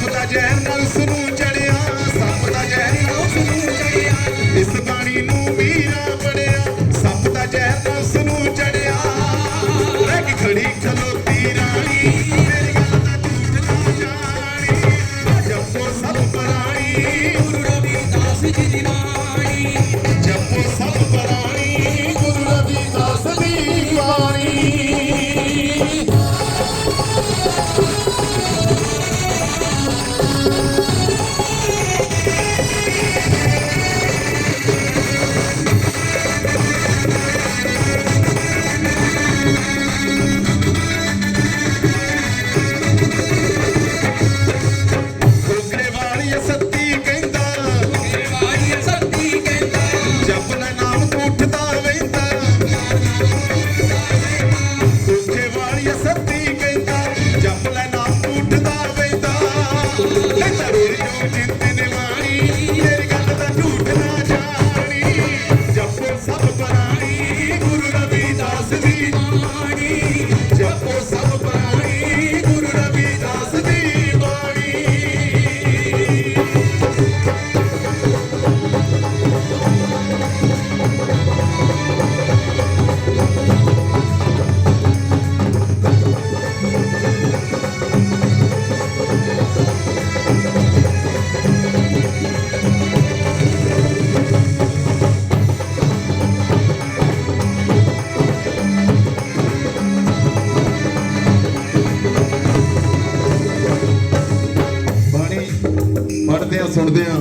ਸੱਪ ਦਾ ਜ਼ਹਿਰ ਉਸ ਨੂੰ ਚੜਿਆ ਸੱਪ ਦਾ ਜ਼ਹਿਰ ਉਸ ਨੂੰ ਚੜਿਆ। ਇਸ ਦਾ ਸੁਣਦੇ ਆ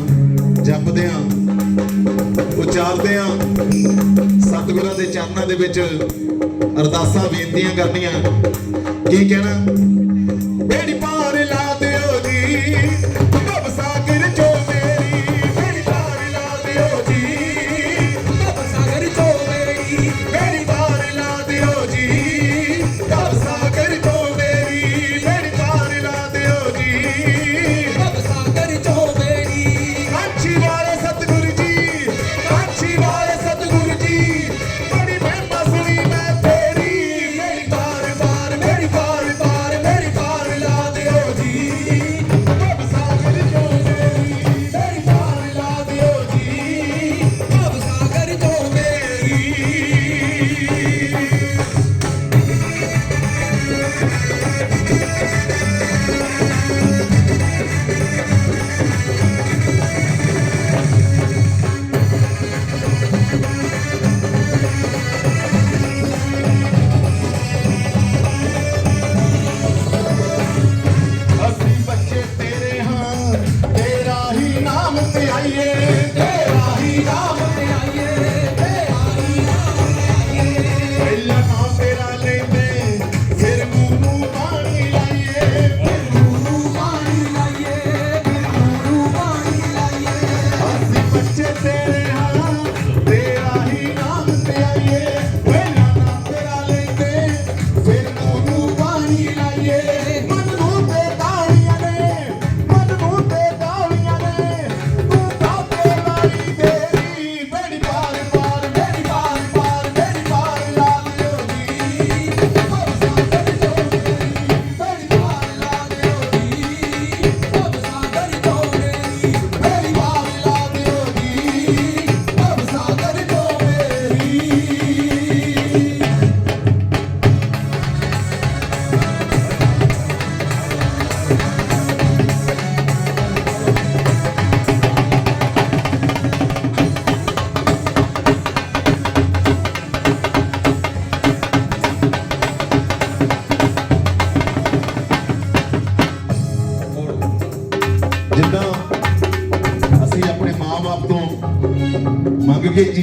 ਜਪਦੇ ਆ ਉਚਾਰਦੇ ਆ ਸਤਿਗੁਰਾਂ ਦੇ ਚਰਨਾਂ ਦੇ ਵਿੱਚ ਅਰਦਾਸਾਂ ਬੇਨਤੀਆਂ ਕਰਨੀਆਂ। ਕੀ ਕਹਿਣਾ?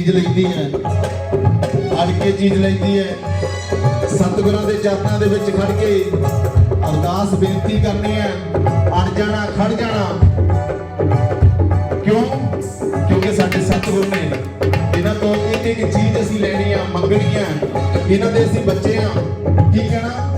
ਚੀਜ਼ ਲੈਂਦੀ ਹੈ। ਅੜ ਕੇ ਚੀਜ਼ ਲੈਂਦੀ ਹੈ। ਸਤਿਗੁਰਾਂ ਦੇ ਚਰਨਾਂ ਦੇ ਵਿੱਚ ਖੜ ਕੇ ਅਰਦਾਸ ਬੇਨਤੀ ਕਰਨੀ ਹੈ। ਅੜ ਜਾਣਾ, ਖੜ ਜਾਣਾ। ਕਿਉਂ? ਕਿਉਂਕਿ ਸਾਡੇ ਸਤਿਗੁਰ ਨੇ ਇਹਨਾਂ ਤੋਂ ਇੱਕ ਇੱਕ ਚੀਜ਼ ਅਸੀਂ ਲੈਣੀ ਆ, ਮੰਗਣੀ ਆ। ਇਹਨਾਂ ਦੇ ਅਸੀਂ ਬੱਚੇ ਆ। ਕੀ ਕਹਿਣਾ?